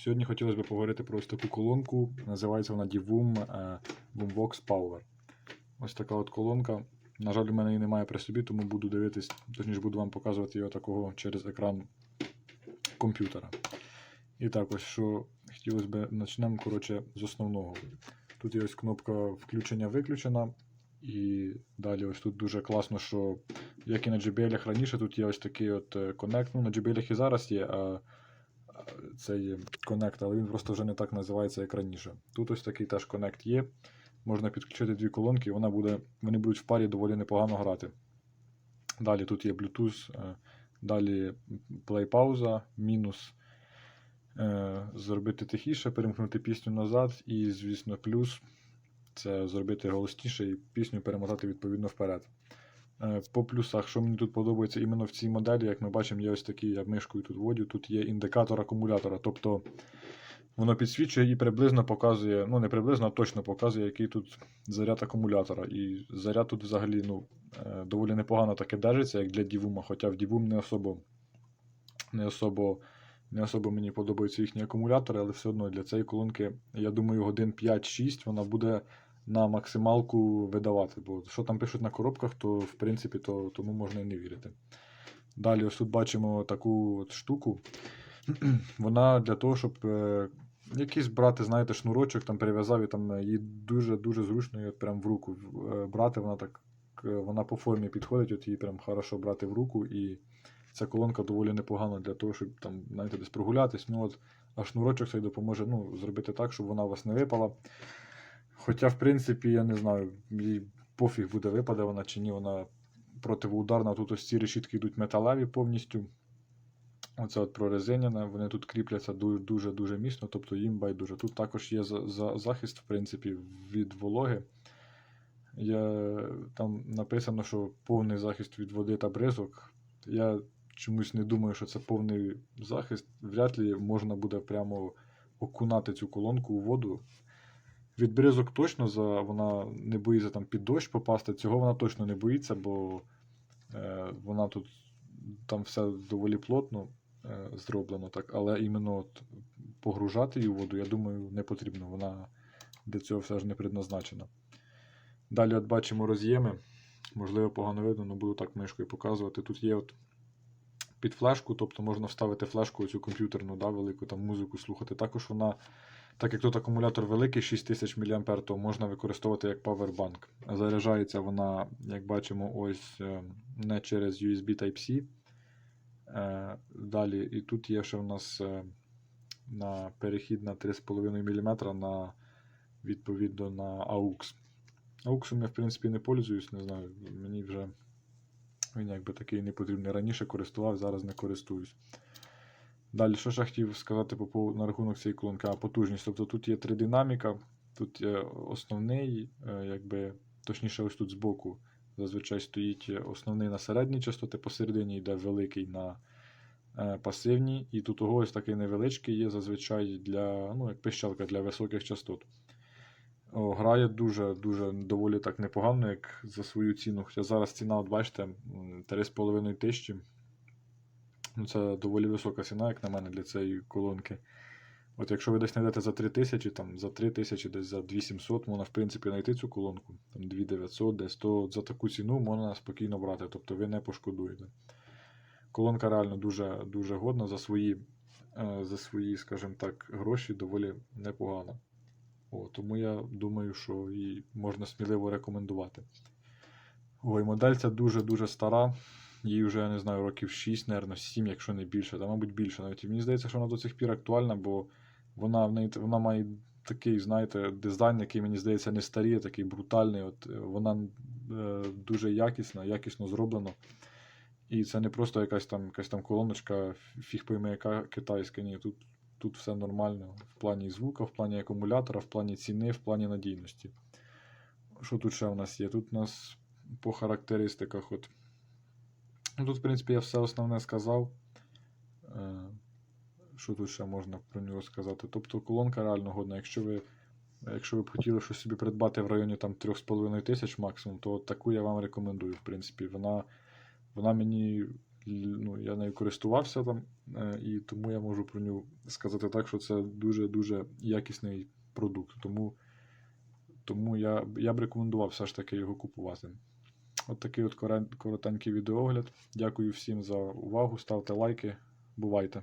Сьогодні хотілося б поговорити про ось таку колонку. Називається вона Divum е, Boombox Power. Ось така от колонка. На жаль, у мене її немає при собі, тому буду дивитись, точніше буду вам показувати його такого через екран комп'ютера. І так, ось що хотілося б почнемо коротше, з основного. Тут є ось кнопка включення-виключена. І далі ось тут дуже класно, що як і на JBL раніше, тут є ось такий от е, коннект. Ну, на JBL і зараз є, а а це коннект, але він просто вже не так називається, як раніше. Тут ось такий теж коннект є. Можна підключити дві колонки, і вона буде, вони будуть в парі доволі непогано грати. Далі тут є Bluetooth, е, далі плей-пауза, мінус. е, Зробити тихіше, перемкнути пісню назад, і, звісно, плюс це зробити голосніше і пісню перемотати відповідно вперед. Е, По плюсах, що мені тут подобається іменно в цій моделі, як ми бачимо, є ось такі, я мишкою тут вводю, тут є індикатор акумулятора. Тобто воно підсвічує і приблизно показує, ну не приблизно, а точно показує, який тут заряд акумулятора. І заряд тут взагалі ну, е, доволі непогано таке держиться, як для Дівума, хоча в Дівум не особо, не особо, не особо мені подобаються їхні акумулятори, але все одно для цієї колонки, я думаю, годин 5-6 вона буде на максималку видавати. Бо що там пишуть на коробках, то в принципі то, тому можна і не вірити. Далі, ось тут бачимо таку от штуку. Вона для того, щоб е, якийсь брати, знаєте, шнурочок там перев'язав і там е, її дуже-дуже зручно її прям в руку е, брати. Вона так е, вона по формі підходить, от її прям хорошо брати в руку. І ця колонка доволі непогана для того, щоб там, знаєте, десь прогулятись. Ну от, а шнурочок цей допоможе ну, зробити так, щоб вона у вас не випала. Хоча, в принципі, я не знаю, їй пофіг буде випаде вона чи ні, вона противоударна. Тут ось ці решітки йдуть металеві повністю. Оце от прорезиняне, вони тут кріпляться дуже-дуже міцно, тобто їм байдуже. Тут також є за, за, захист, в принципі, від вологи. Я, Там написано, що повний захист від води та бризок. Я чомусь не думаю, що це повний захист. Вряд ли можна буде прямо окунати цю колонку у воду. Від бризок точно за, вона не боїться там під дощ попасти. Цього вона точно не боїться, бо е, вона тут там все доволі плотно е, зроблено так. Але іменно от погружати її у воду, я думаю, не потрібно. Вона для цього все ж не предназначена. Далі от бачимо роз'єми. Можливо, погано видно, але буду так мишкою показувати. Тут є от під флешку, тобто можна вставити флешку цю комп'ютерну, да, велику там музику слухати. Також вона. Так як тут акумулятор великий, 6000 мА, то можна використовувати як павербанк. Заряджається вона, як бачимо, ось е, не через USB Type-C. Е, Далі, і тут є ще в нас е, на перехід на 3,5 мм на відповідно на AUX. AUX я, в принципі, не пользуюсь, не знаю. Мені вже він якби такий не потрібний. Раніше користував, зараз не користуюсь. Далі, що ж я хотів сказати по, по, на рахунок цієї колонки, а потужність. Тобто тут є три динаміка, тут є основний, е, якби, точніше, ось тут збоку зазвичай стоїть основний на середній частоти, посередині йде великий на е, пасивній, і тут ось такий невеличкий є зазвичай для, ну, як пищалка для високих частот. О, грає дуже-дуже доволі так непогано, як за свою ціну. Хоча зараз ціна, от бачите, м, 3,5 тисячі. Ну, це доволі висока ціна, як на мене, для цієї колонки. От якщо ви десь знайдете за 3000, там за 3000, десь за 2700, можна в принципі знайти цю колонку. Там 2900, десь то за таку ціну можна спокійно брати, тобто ви не пошкодуєте. Колонка реально дуже дуже годна за свої, е, за свої, скажімо так, гроші доволі непогана. О, тому я думаю, що її можна сміливо рекомендувати. Ой, модель ця дуже-дуже стара. Їй вже, я не знаю, років 6, напевно, 7, якщо не більше, та, мабуть, більше навіть. Мені здається, що вона до цих пір актуальна, бо вона, в неї, вона має такий, знаєте, дизайн, який, мені здається, не старий, а такий брутальний. От, е, вона е, дуже якісна, якісно зроблена. І це не просто якась там якась там колоночка, фіг пойме, яка китайська. Ні, тут, тут все нормально. В плані звука, в плані акумулятора, в плані ціни, в плані надійності. Що тут ще в нас є? Тут у нас по характеристиках. от Ну Тут, в принципі, я все основне сказав. Що э, тут ще можна про нього сказати? Тобто колонка реально годна. Якщо ви якщо ви б хотіли щось собі придбати в районі там 3,5 тисяч максимум, то таку я вам рекомендую. В принципі, вона вона мені ну, я нею користувався там, е, і тому я можу про нього сказати так, що це дуже-дуже якісний продукт. Тому тому я я б рекомендував все ж таки його купувати. От такий от коротенький відеоогляд. Дякую всім за увагу. Ставте лайки. Бувайте!